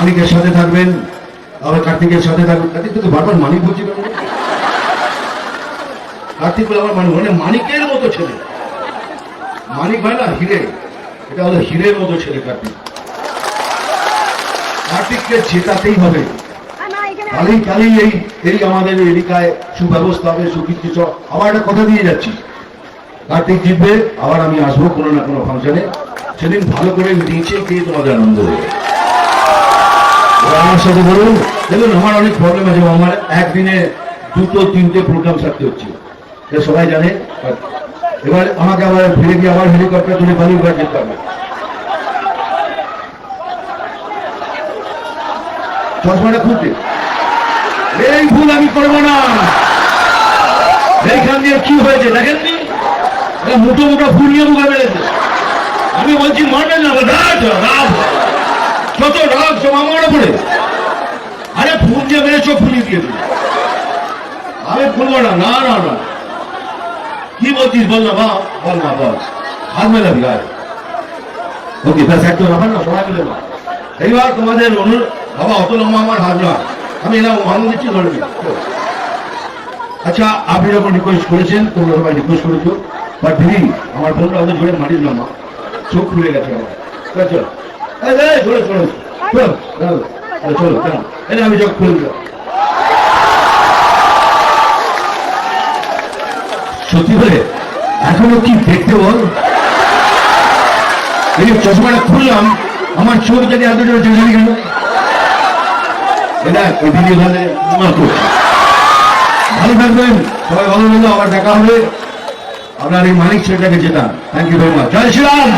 মানিকের সাথে থাকবেন, আবার কার্তিকের সাথে থাকবেন। কার্তিক তোকে বারবার মানিক বলছি কার্তিক বলে আমার মানিক মানে মানিকের মতো ছেলে। মানিক হয় না, হিরে। এটা হলো হিরের মতো ছেলে কার্তিক। কার্তিককে জেতাতেই হবে। কালেই কালেই এই এই আমাদের এলাকায় সুব্যবস্থা হবে, সুকীর্তি চ- আবার একটা কথা দিয়ে যাচ্ছি। কার্তিক জিতবে, আবার আমি আসব কোনো না কোনো ফাংশনে। সেদিন ভালো করে নিচে গিয়ে তোমাদের আনন্দ এবার সাথে বলুন, দেখুন, আমার অনেক প্রবলেম আছে আমার একদিনে দুটো, তিনটে প্রোগ্রাম সারতে হচ্ছে। সবাই জানে। এবার আমাকে আবার ফিরে গিয়ে আবার হেলিকপ্টার তুলে বালুরঘাট যেতে হবে চশমাটা খুলতে। এই ভুল আমি করব না। এইখান দিয়ে কি হয়েছে দেখেননি মোটো মোটো ফুল নিয়ে মুখে বেড়েছে আমি বলছি, মারবেন না রাগ রাগ যত রাগ সব আমার উপরে আরে ফুল দিয়ে মেরে চোখ ফুলিয়ে দিয়ে দিল আমি খুলবো না না না না। কি বলছিস? বল না বা বল না বল। হাত মেলাবি আর ওকে ব্যাস একটা ব্যাপার না সবাই মিলে না এইবার তোমাদের অনুর বাবা অত লম্বা আমার হাত না। আমি এলাম ভালো দিচ্ছি ধরবি আচ্ছা আপনি যখন রিকোয়েস্ট করেছেন তোমরা সবাই রিকোয়েস্ট করেছ। বাট দিদি আমার বোনটা আমাদের জোরে মাটির লম্বা চোখ খুলে গেছে আমার। চল চল এই, এই, চলো চলো এই নে, আমি চোখ খুলে দিলাম। সত্যি করে এখনও কি দেখতে বল? এই চশমাটা খুললাম আমার চোখ যদি এত জোরে চলে গেল। এটা ওই ভিডিও করছি ভালো থাকবেন সবাই ভালো লাগল আবার দেখা হবে। আপনার এই মানিক ছেলেটাকে যেতাম থ্যাংক ইউ ভেরি মাচ জয় শ্রীরাম!